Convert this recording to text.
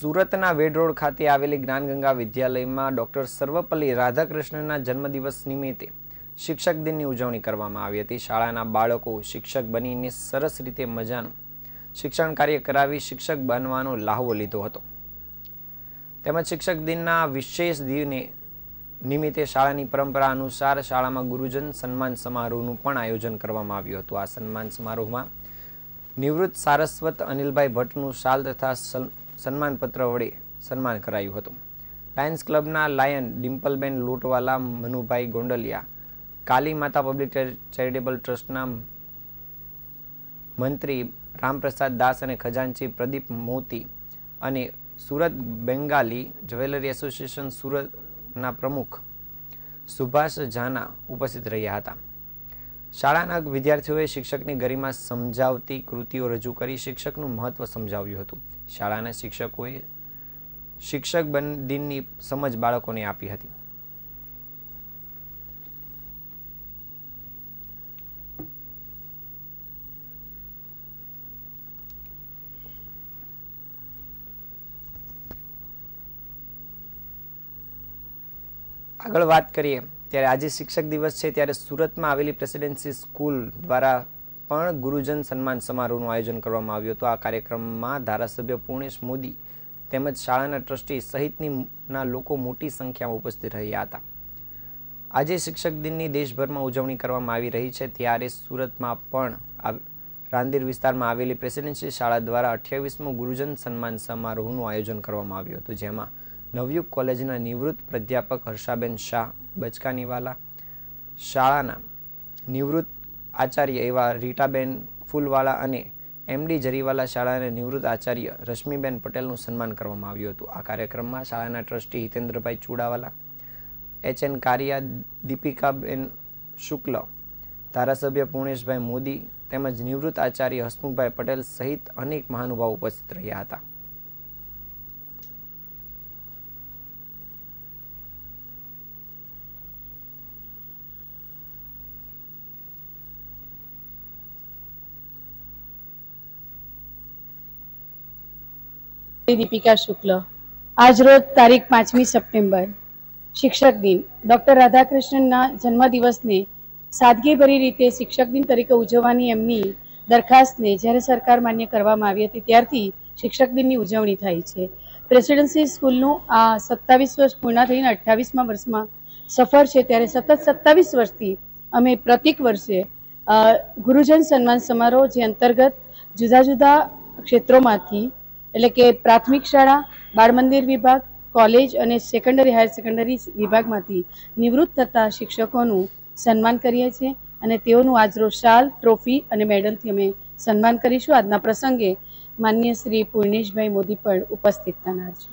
સુરતના વેડરોડ ખાતે આવેલી જ્ઞાનગંગા વિદ્યાલયમાં ડોક્ટર સર્વપલ્લી રાધાકૃષ્ણના જન્મદિવસ નિમિત્તે શિક્ષક દિનની ઉજવણી કરવામાં આવી હતી. શાળાના બાળકો શિક્ષક બનીને સરસ રીતે મજાનું શિક્ષણ કાર્ય કરાવી શિક્ષક બનવાનો લાહવો લીધો હતો. તેમજ શિક્ષક દિનના વિશેષ દિને નિમિત્તે શાળાની પરંપરા અનુસાર શાળામાં ગુરુજન સન્માન સમારોહનું પણ આયોજન કરવામાં આવ્યું હતું. આ સન્માન સમારોહમાં નિવૃત્ત સારસ્વત અનિલભાઈ ભટ્ટનું શાલ તથા સન્માનપત્ર વડે સન્માન કરાયું હતું. Lions ક્લબના lion Dimpleben Lotwala, Manubhai Gondaliya, Kali Mata public charitable ટ્રસ્ટના મંત્રી રામપ્રસાદ દાસ અને ખજાનચી પ્રદીપ મોતી અને સુરત બેંગાલી જ્વેલરી એસોસિએશન સુરતના પ્રમુખ સુભાષ ઝાના ઉપસ્થિત રહ્યા હતા. શાળાના વિદ્યાર્થીઓએ શિક્ષકની ગરિમા સમજાવતી કૃતિઓ રજૂ કરી શિક્ષકનું મહત્વ સમજાવ્યું હતું. શાળાના શિક્ષકોએ શિક્ષક બન, દિનની સમજ બાળકોને આપી હતી. આગળ વાત કરીએ, ત્યારે આજે શિક્ષક દિવસ છે, ત્યારે સુરતમાં આવેલી પ્રેસિડેન્સી સ્કૂલ દ્વારા પણ ગુરુજન સન્માન સમારોહનું આયોજન કરવામાં આવ્યું હતું. આ કાર્યક્રમમાં ધારાસભ્ય પૂર્ણેશ મોદી તેમજ શાળાના ટ્રસ્ટી સહિતનીના લોકો મોટી સંખ્યામાં ઉપસ્થિત રહ્યા હતા. આજે શિક્ષક દિનની દેશભરમાં ઉજવણી કરવામાં આવી રહી છે. ત્યારે સુરતમાં પણ રાંદેર વિસ્તારમાં આવેલી પ્રેસિડેન્સી શાળા દ્વારા અઠ્યાવીસમો ગુરુજન સન્માન સમારોહનું આયોજન કરવામાં આવ્યું હતું, જેમાં નવયુગ કોલેજના નિવૃત્ત પ્રાધ્યાપક હર્ષાબેન શાહ બચકાનીવાલા, શાળાના નિવૃત્ત આચાર્ય એવા રીટાબેન ફૂલવાળા અને એમડી જરીવાલા શાળાના નિવૃત્ત આચાર્ય રશ્મિબેન પટેલનું સન્માન કરવામાં આવ્યું હતું. આ કાર્યક્રમમાં શાળાના trustee Hitendrabhai Chudawala, H N Kariya, Dipikaben Shukla, ધારાસભ્ય પૂર્ણેશભાઈ મોદી તેમજ નિવૃત્ત આચાર્ય હસમુખભાઈ પટેલ સહિત અનેક મહાનુભાવો ઉપસ્થિત રહ્યા હતા. દીપિકા શુક્લ. આજરોજ તારીખ પાંચમી સપ્ટેમ્બર. શિક્ષક દિન. ડૉક્ટર રાધાકૃષ્ણનના જન્મદિવસને સાદગીભરી રીતે શિક્ષક દિન તરીકે ઉજવવાની એમની દરખાસ્તને જ્યારે સરકાર માન્ય કરવામાં આવી હતી ત્યારથી શિક્ષક દિનની ઉજવણી થાય છે. પ્રેસિડેન્સી સ્કૂલનું આ સત્તાવીસ વર્ષ પૂર્ણ થઈને અઠ્ઠાવીસમાં વર્ષમાં સફર છે ત્યારે સતત સત્તાવીસ વર્ષથી અમે પ્રતિક વર્ષે ગુરુજન સન્માન સમારોહ જે અંતર્ગત જુદા જુદા ક્ષેત્રોમાંથી એટલે કે પ્રાથમિક શાળા, બાળ મંદિર વિભાગ, કોલેજ અને સેકન્ડરી હાયર સેકન્ડરી વિભાગમાંથી નિવૃત્ત થતા શિક્ષકોનું સન્માન કરીએ છીએ અને તેઓનું આજરોજ શાલ ટ્રોફી અને મેડલથી અમે સન્માન કરીશું. આજના પ્રસંગે માન્ય શ્રી પૂર્ણેશભાઈ મોદી પણ ઉપસ્થિત થનાર છે.